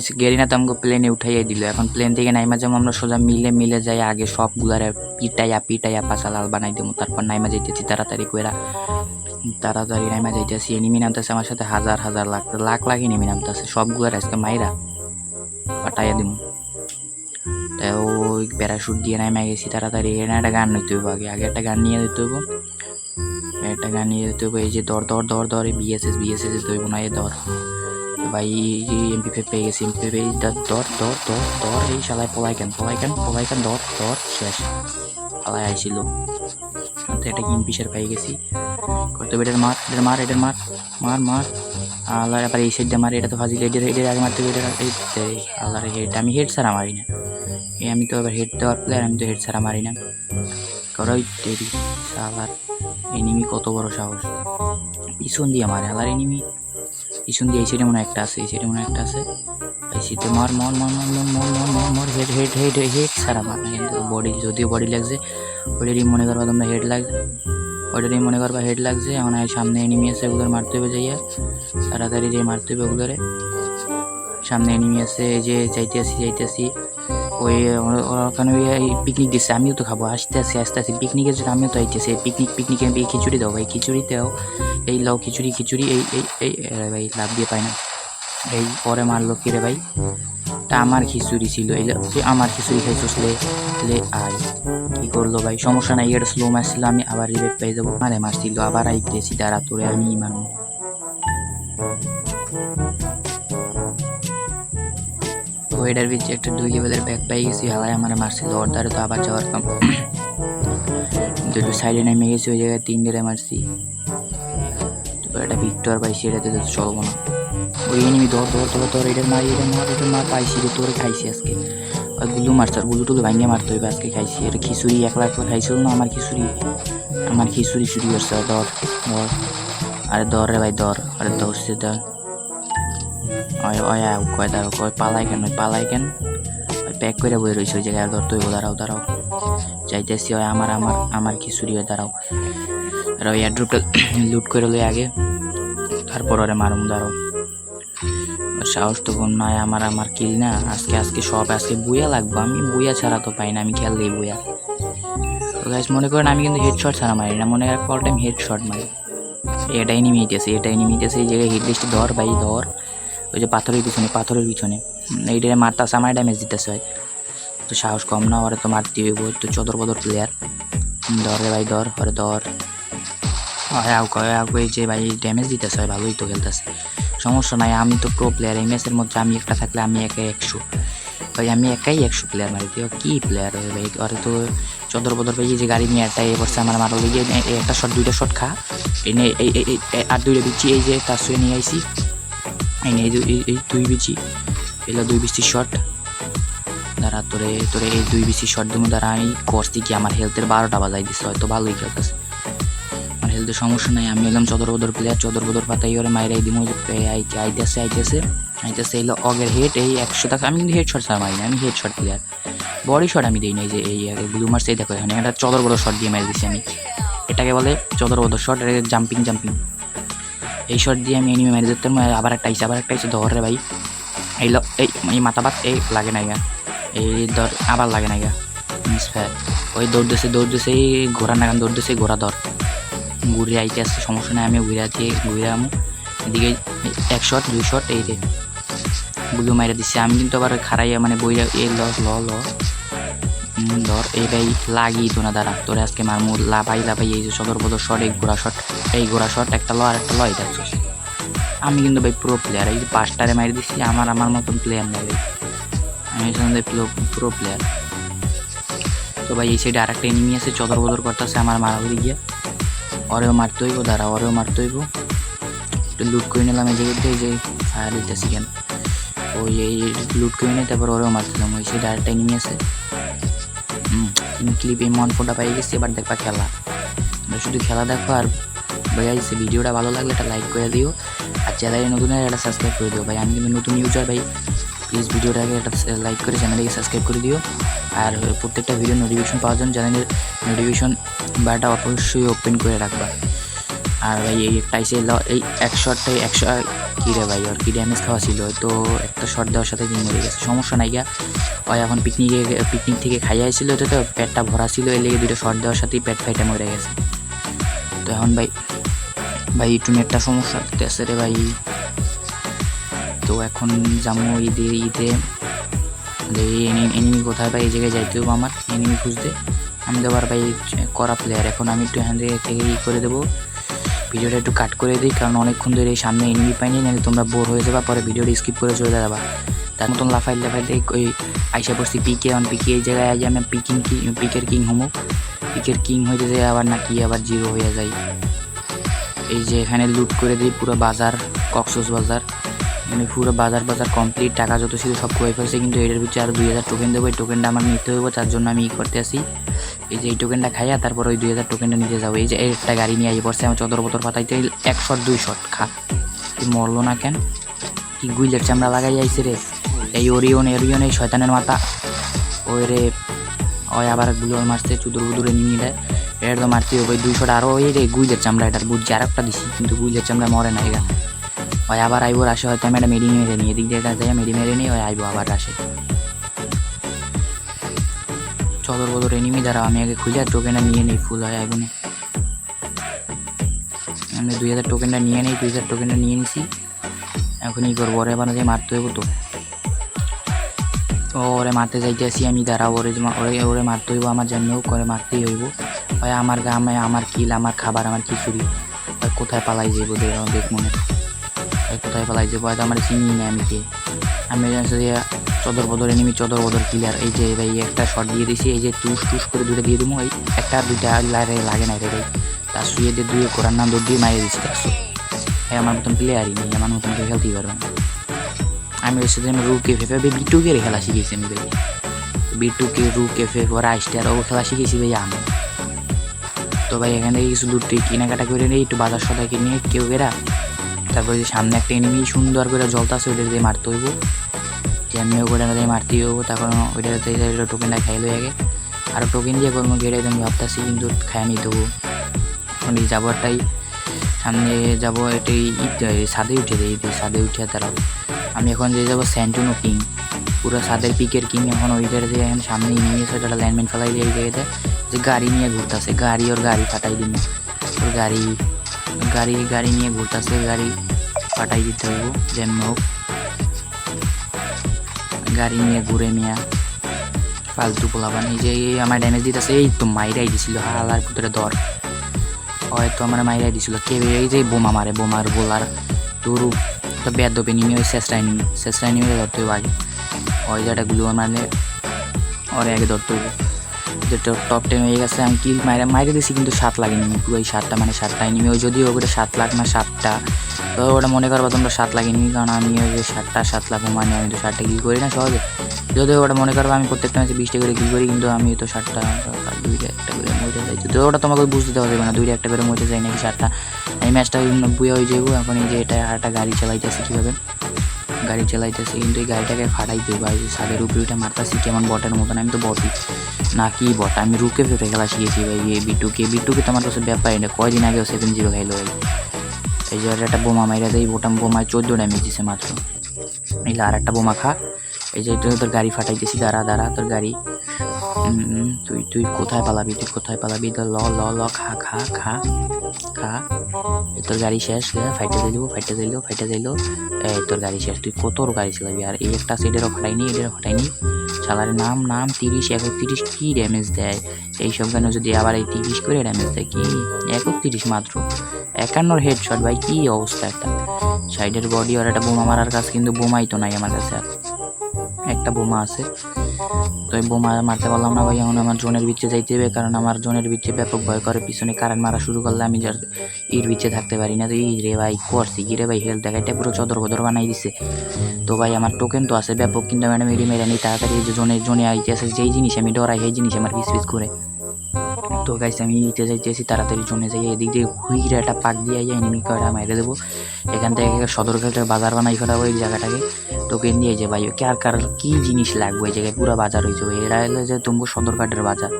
হয়েছে। গেরিনা তো প্লেনে উঠাইয়ে দিল। এখন প্লেন থেকে নাইমা যাব আমরা সোজা মিলে মিলে যাই, আগে সবগুলারে পিটাইয়া পিটাইয়া পাশা লাল বানাই দেবো তারপর নাইমা যাইতেছি তাড়াতাড়ি কইরা। তাড়াতাড়ি নাইমা যাইতেছি এনিমি নামতেছে আমার সাথে হাজার হাজার লাখ লাখ লাখ এনিমি নামতেছে। সবগুলার আজকে মাইরা পাঠাইয়া দিব তাই ওই প্যারাশুট দিয়ে নাইমা গেছি তাড়াতাড়ি। এখানে একটা গান নিতে হইব আগে। আগে একটা গান নিয়ে দিতে হইব। একটা গান নিয়ে দিতে হইব। এই যে দর দর দর দর বিএসএস বিএসএস দিতে হইব। না, এই দর। ভাই এমপি পেয়ে গেছি এমপি পেয়ে দর দর দর দর দর এই শালায় পলাই কেন পলাই কেন পলাই কেন দর দর শেষ পালাই আইছিল তো এটা কি পেয়ে গেছি করতে হবে এটার মার এটার মার এটার মার মার মার আল্লাহ আবার এই সাইডটা মার এটা তো ফাজিল এটার এটার আগে মারতে হবে এটার আল্লাহর হেড আমি হেড ছাড়া মারি না এই আমি তো এবার হেড দেওয়ার প্লেয়ার আমি তো হেড ছাড়া মারি না করোই তেরি সালার এনিমি কত বড় সাহস পিছন দিয়ে মারে আলার এনিমি পিছন দিয়ে এই সাইডে মনে একটা আছে, এই সাইডে মনে একটা আছে। এই সাইডে মার, মর মর মর মর মর মর মর মর হেড হেড হেড হেড সারা মার কিন্তু বডি যদিও বডি লাগছে, ওইটারই মনে করবা তোমরা হেড লাগছে, ওইটারই মনে করবা হেড লাগছে, এখন সামনে এনিমি আছে ওগুলোর মারতে হবে যাইয়া, তাড়াতাড়ি যে মারতে হবে ওগুলোরে। সামনে এনিমি আছে, এই যে যাইতে আসি যাইতে আসি ওই ওখানে ওই পিকনিক দিচ্ছে আমিও তো খাব আসতে আসি আসতে আসি পিকনিকের জন্য আমিও তো আইতেছি পিকনিক পিকনিকে খিচুড়ি দাও ভাই খিচুড়ি দাও এই লাউ খিচুড়ি খিচুড়ি, এই এই এই ভাই লাভ দিয়ে পাই না। এই পরে মারলো কি রে ভাই? তা আমার খিচুড়ি ছিল। এই তুই আমার খিচুড়ি খাইছিস, লে লে, আয়। কি করল ভাই? সমস্যা নাই এটা স্লো ম্যাচ ছিল, আমি আবার রিভেট পেয়ে যাব। মারে মারছিল আবার আইতেছি তারা তোরে আমি তো এটার ভিতরে একটা দুই লেভেলের ব্যাগ পাই গেছি হালাই আমার মারছিল ওর দ্বারা তো আবার যাওয়ার কাম। একটু সাইডে নেমে গেছি, ওই জায়গায় তিন ডেরে মারছি। তো একটা ভিক্টর পাইছি এটাতে তো চলবো না। ওই এনিমি ধর ধর ধর ধর এটার মারি এটার মার এটার মার, পাইছি রে, তোরে খাইছি আজকে। আর গুলু মারছে, আর গুলু টুলু ভাঙিয়ে মারতে হইবে আজকে খাইছি। এটা খিচুড়ি এক লাখ করে খাইছিল না, আমার খিচুড়ি? আমার খিচুড়ি চুরি করছে ধর ধর। আরে ধর রে ভাই, ধর, আরে ধরছে ধর ওই ওই কয়, দাঁড়াও, কয়, পালাই কেন পালাই কেন? প্যাক করে বই রয়েছে ওই জায়গায় ধর তুই দাঁড়াও দাঁড়াও। যাইতেছি হয় আমার আমার আমার খিচুড়ি হয়ে দাঁড়াও। আর ওই অ্যাড্রপটা লুট করে লই আগে, তারপর ওরে মারুম, দাঁড়াও। সাহস তো কোন নয় আমার আমার কিল না। আজকে আজকে সব, আজকে বুয়া লাগবে, আমি বুয়া ছাড়া তো পাই না, আমি খেললেই বুয়া তো গাইস মনে করেন আমি কিন্তু হেডশট ছাড়া মারি না, মনে হয় অল টাইম হেডশট মারি। এটাই নিমিতেছে এটাই নিমিতেছে এই জায়গায় হিট লিস্টে ধর ভাই, ধর। ওই যে পাথরের পিছনে পাথরের পিছনে। এইটা মারতাছে আমার ড্যামেজ দিতেছে হয় তো সাহস কম না ওরে তো মারতে হইব তো চদর বদর প্লেয়ার ধর ভাই ধর ওরে ধর। এই যে ভাই ড্যামেজ দিতেছে হয় ভালোই তো খেলতেছে। সমস্যা নাই আমি তো প্রো প্লেয়ার এই ম্যাচের মধ্যে আমি একটা থাকলে আমি একাই একশো। ভাই আমি একাই একশো প্লেয়ার মারি দিও কি প্লেয়ার ভাই? ওরে তো চদর বদর ভাই যে গাড়ি নিয়ে একটা এবার আমার মারো গিয়ে একটা শট দুইটা শট খা। এই এই- এই- আর দুইটা দিচ্ছি এই যে তার সঙ্গে নিয়ে আইসি এই নে, এই এই- এই দুই বিচি। এগুলো দুই বিচি শট দাঁড়া, তোরে তোরে এই দুই বিচি শট দেবো দ্বারা আমি করছি কি, আমার হেলথের বারোটা বাজাই দিচ্ছে হয়তো ভালোই খেলতেছে। আমার হেলথের সমস্যা নাই, আমি এলাম চদর বদর প্লেয়ার চদর বদর পাতাই ওরে মাইরাই দিমো আইতে, আইতেছে আইতেছে আইতেছে এলো অগের হেড এই একশো টাকা, আমি কিন্তু হেড শট ছাড়া মারি না, আমি head shot player body shot আমি দিই না এই যে এই ব্লু মার্স এই দেখো, এখানে একটা চদর বদর শট দিয়ে মারি দিচ্ছি আমি। এটাকে বলে চদর বদর শট জাম্পিং জাম্পিং এই শট দিয়ে আমি এনিমে মেরে আর আবার একটা আইসে আবার একটা আইসে ধর রে ভাই। এই ল এই এই মাথা বাত এই লাগে না এই ধর আবার লাগে না গা। মিস ওই দৌড় দিছে দৌড় দিছে ঘোড়া নাগান দৌড় দিছে ঘোড়া ধর ঘুরে আইতে আসছে সমস্যা নাই, আমি ঘুরে আছি ঘুরে আমু এদিকে এক শট দুই শট এই রে বুলু মাইরা দিচ্ছে আমি কিন্তু আবার খারাইয়া মানে বইরা এই ল ল ল। ধর এই ভাই লাগি তো না দাঁড়া তোরে আজকে মারমু লাভাই লাভাই, এই যে সদর বদর শট এই ঘোড়া শট এই ঘোড়া শট একটা ল আর একটা ল এটা আমি কিন্তু ভাই প্রো প্লেয়ার এই যে পাঁচটারে মারি দিচ্ছি আমার আমার মতন প্লেয়ার নেই ভাই। আমি প্রো প্লেয়ার তো ভাই এই সাইডে আরেকটা এনিমি আছে, চদর বদর করতেছে, আমার মারামারি গিয়ে। ওরেও মারতে হইব, দাঁড়া, ওরেও মারতে হইব। একটু লুট করে নিলাম এই জায়গাতে যে ফায়ার দিতেছি কেন? ওই, এই লুট করে নিয়ে তারপর ওরেও মারছিলাম ওই সাইডে আরেকটা এনিমি আছে। ক্লিপ এই মন ফোটা পাই গেছি, এবার দেখবা খেলা। শুধু খেলা দেখো আর যাচ্ছে ভিডিওটা ভালো লাগলে একটা লাইক করে দিও। আর চ্যানেলে নতুন হলে একটা সাবস্ক্রাইব করে দিও। ভাই, আমি কিন্তু নতুন ইউজার ভাই। প্লিজ ভিডিওটাকে একটা লাইক করে চ্যানেলটাকে সাবস্ক্রাইব করে দিও। আর প্রত্যেকটা ভিডিও নোটিফিকেশন পাওয়ার জন্য চ্যানেলের নোটিফিকেশন বারটা অবশ্যই ওপেন করে রাখবা। আর ভাই, এই এসে এই এক শটটাই একশো কী ভাই ওর কি ড্যামেজ খাওয়া ছিল? তো একটা শট দেওয়ার সাথে দিন মরে গেছে। সমস্যা নাই গিয়া ওই এখন পিকনিকে পিকনিক থেকে খাইয়া আসছিল, তো তো পেটটা ভরা ছিল, এই লেগে দুটো শট দেওয়ার সাথেই পেট ফাইটে মরে গেছে। তো এখন ভাই ভাই একটু নেটটা সমস্যা দিতেছে রে ভাই। তো এখন যাব ঈদে ঈদে। এনিমি কোথায় ভাই? এই জায়গায় যাইতে হবে আমার, এনিমি খুঁজতে। আমি তো আবার ভাই, করা প্লেয়ার এখন আমি একটু এখান থেকে ই করে দেবো। ভিডিওটা একটু কাট করে দিই, কারণ অনেকক্ষণ ধরে সামনে এনিমি পাইনি, নাহলে তোমরা বোর হয়ে যাবা। পরে ভিডিওটা স্কিপ করে চলে যাবা। তার মতন লাফাই লাফাই দিয়ে ওই আইসা পড়ছি পিকে অন পিকে এই জায়গায় আজ আমি পিকিং কি পিকের কিং হমো। পিকের কিং হয়ে যায় আবার নাকি আবার জিরো হয়ে যায়। এই যে এখানে লুট করে দিই পুরো বাজার কক্সস বাজার মানে পুরো বাজার বাজার কমপ্লিট টাকা যত ছিল সব করে ফেলছে, কিন্তু এটার ভিতরে আরও দুই হাজার টোকেন দেবো। এই টোকেনটা আমার নিতে হইব, তার জন্য আমি ই করতে আসি। এই যে এই টোকেনটা খাইয়া তারপর ওই দুই হাজার টোকেনটা নিতে যাব। এই যে একটা গাড়ি নিয়ে আই পড়ছে, আমার চদর বতর পাতাইতে এক শট, দুই শট, খা। কি মরলো না কেন? কি গুইলের চামড়া লাগাই আইছে রে। এই ওরিয়ন এরিয়ন, এই শয়তানের মাথা। ওই রে ওই আবারগুলো মারছে চুদুর বুদুরে নিয়ে দেয়। এটা তো মারতে হবে, দুইশোটা আরও ওই রে গুইলের চামড়া, এটার বুঝছি আর একটা দিছি, কিন্তু গুইলের চামড়া মরে না এগা ওই আবার আইবো আসে হয়তো আমি একটা মেডি মেরে নিই, এদিক দিয়ে এটা যাই মেডি মেরে নিই ওই আইবো আবার আসে চদর বদর এনিমি দ্বারা আমি আগে খুঁজে টোকেনটা নিয়ে নিই, ফুল হয় আইবো আমি দুই হাজার টোকেনটা নিয়ে নিই, দুই হাজার টোকেনটা নিয়ে নিছি, এখন ই করব, ওরে এবার যে মারতে হইব তো। ও ওরে মারতে যাইতে আসি আমি, দাঁড়া, ওরে ওরে ওরে মারতে হইব, আমার জন্য করে মারতেই হইব। হয় আমার গ্রামে আমার কিল, আমার খাবার, আমার খিচুড়ি। হয় কোথায় পালাই যাইব দেখ মনে। হয় কোথায় পালাই যাব হয়তো আমার চিনি না আমি কে আমি চদর বদর এনিমি চদর বদর কিলার এই যে ভাই একটা শট দিয়ে দিছি, এই যে টুস টুস করে দুটো দিয়ে দেবো এই একটা দুইটা লাগে লাগে না রে ভাই। তার শুয়ে দিয়ে দুয়ে করার নাম দৌড় দিয়ে মারিয়ে দিচ্ছি তার আমার মতন প্লেয়ারই নেই, আমার মতন খেলতেই পারবে না। আমি হচ্ছে যে রু কেফে খেলা শিখেছি আমি ভাই। বিটুকে রু কেফে ওরা স্টার ও খেলা শিখেছি ভাই আমি। তো ভাই এখান থেকে কিছু দূর থেকে কেনাকাটা করে নিই, একটু বাজার সদাই কিনে কেউ এরা তারপরে যে সামনে একটা এনিমি সুন্দর করে জলতা আছে ওইটা দিয়ে মারতে হইব। যেমনিও করে দিয়ে মারতে হইব, তখন ওইটা টোকেনটা খাইলো আগে। আর টোকেন দিয়ে গেড়ে আমি ভাবতেছি, কিন্তু খাই নি তবু এখন এই যাবারটাই সামনে যাব, এটাই সাদে উঠে দেয় সাদে উঠে দাঁড়াও আমি এখন যে যাব স্যান্টুনো কিং। পুরো সাদের পিকের কিং এখন ওই জায়গাতে এখন সামনে নিয়ে এসে একটা ল্যান্ডমেন্ট ফেলাই দিয়ে এই যে গাড়ি নিয়ে ঘুরতেছে। গাড়ি ওর গাড়ি ফাটাই দিন ওর গাড়ি গাড়ি গাড়ি নিয়ে ঘুরতেছে, গাড়ি ফাটাই দিতে হইব যেমন হোক। গাড়ি নিয়ে ঘুরে মিয়া ফালতু পোলাবান এই যে আমার ড্যামেজ দিতেছে, এই তো মাইরাই দিছিল, হালার ভিতরে দর। হয়তো আমার মাইরাই দিছিল। কে এই যে বোমা মারে, বোমার বোলার তোর তো বেদ দপে নিমি ওই শেষটাই নিমি শেষটাই নিমি ধরতে হইব আগে ওই জায়গাটা গুলো মানে ওরে আগে ধরতে হইব যে টপ টেন হয়ে গেছে আমি কি মাইরে মাইরে দিছি কিন্তু সাত লাগেনি পুরো ওই সাতটা মানে সাতটা নিমি ওই যদিও ওটা সাত লাখ না সাতটা তো ওটা মনে করব তোমরা সাত লাখ নিমি কারণ আমি ওই যে সাতটা সাত লাখ মানে আমি তো ষাটটা কি করি না সহজে যদিও ওটা মনে করব আমি প্রত্যেকটা ম্যাচে বিশটা করে কি করি কিন্তু আমি তো ষাটটা দুইটা একটা করে মইতে যাই তো ওটা তোমাকে বুঝতে যাবে না দুইটা একটা করে মইতে যাই নাকি সাতটা এই ম্যাচটা বুয়া হয়ে যাব এখন এই যে এটা একটা গাড়ি চালাইতেছে কীভাবে? গাড়ি চালাইতেছে, কিন্তু এই গাড়িটাকে ফাটাই দেবো আর সাদের উপরে ওইটা মারতাছি, কেমন বটের মতন, আমি তো বটি না, কি বট, আমি রুকে ফেটে খেলা শিখেছি ভাই এই বিটুকে বিটুকে তো আমার কাছে ব্যাপার এটা কয়দিন আগেও সেভেন জিরো খাইলো ভাই। এই যে একটা বোমা মাইরা দেয় বোটাম বোমায় চোদ্দ ড্যামেজ দিছে মাত্র। এই আর একটা বোমা খা, এই যে তোর গাড়ি ফাটাইতেছি, দাঁড়া দাঁড়া, তোর গাড়ি। তুই তুই কোথায় পালাবি, তুই কোথায় পালাবি? তো ল ল ল, খা খা খা খা এই তোর গাড়ি শেষ ফাইটে দিল ফাইটে দিল ফাইটে দিল এই তোর গাড়ি শেষ, তুই কত গাড়ি চালাবি? আর এই একটা সাইডেরও ফাটাইনি এটারও ফাটাইনি সালারের নাম নাম, তিরিশ, একত্রিশ, কি ড্যামেজ দেয়? এইসব গানে যদি আবার এই তিরিশ করে ড্যামেজ দেয় কি? একত্রিশ মাত্র। একান্নর হেডশট ভাই, কি অবস্থা একটা? সাইডের বডি আর একটা বোমা মারার কাজ কিন্তু বোমাই তো নাই আমার কাছে আর। একটা বোমা আছে। তো এই বোমা মারতে পারলাম না ভাই, এখন আমার জোনের বিচে যাইতে হবে, কারণ আমার জোনের বিচে ব্যাপক ভয় করে। পিছনে কারেন্ট মারা শুরু করলে আমি যার ইর বিচে থাকতে পারি না। তো ই রে ভাই, করছি কি রে ভাই হেলথ দেখা এটা পুরো চদর বদর বানাই দিছে। তো ভাই, আমার টোকেন তো আছে ব্যাপক, কিন্তু ম্যাডাম মেরি মেরে নি তাড়াতাড়ি যে জোনে জোনে আইতে আছে, যেই জিনিস আমি ডরাই, সেই জিনিস আমার পিস পিস করে তো গাইস আমি নিতে যাইতেছি, তাড়াতাড়ি জোনে যাই, এদিক দিয়ে হুইরে একটা পাক দিয়ে যাই এনিমি কয়টা মেরে দেবো। এখান থেকে সদরঘাটের বাজার বানাই ফেলাবো এই জায়গাটাকে। টোকেন দিয়ে যে ভাই, কার কার কি জিনিস লাগবে এই জায়গায়? পুরো বাজার হয়ে যাবে এরা হলো যে তুমি সদরঘাটের বাজার।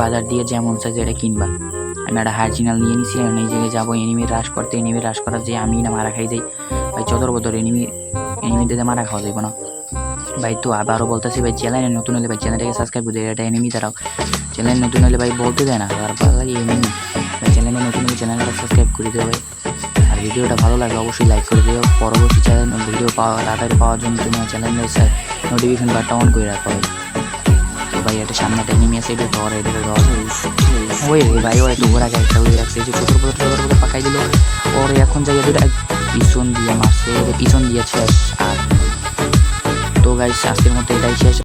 বাজার দিয়ে যেমন চাইছে এটা কিনবা। আমি একটা চ্যানেল নিয়ে নিছি আর এই জায়গায় যাব এনিমি রাশ করতে এনিমি রাশ করার যে আমি না মারা খাই যাই। ভাই, চদর বদর এনিমি এনিমিতে মারা খাওয়া যাইব না। ভাই, তো আবারও বলতেছি, ভাই চ্যানেলে নতুন হলে ভাই চ্যানেলটাকে সাবস্ক্রাইব করে এটা এনিমি তারাও চ্যানেল নতুন হলে ভাই বলতে দেয় না, আর ভালো লাগে ভাই চ্যানেলে নতুন হলে চ্যানেলটা সাবস্ক্রাইব করে দেবে ভাই। আর ভিডিওটা ভালো লাগলে অবশ্যই লাইক করে দিও। পরবর্তী চ্যানেল ভিডিও পাওয়া, তাড়াতাড়ি পাওয়ার জন্য তোমার চ্যানেলের নোটিফিকেশন বারটা অন করে রাখো ভাই। ভাই, এটা সামনে একটা এনিমি আছে, এটা ধর এটা ধর ওই ভাই, ওই তো ঘোরা একটা উড়ে রাখছে যে পাকাই দিল। ওর এখন যাই দুটা পিছন দিয়ে মারছে পিছন দিয়ে শেষ। আর তো গাইস আজকের মতো এটাই শেষ।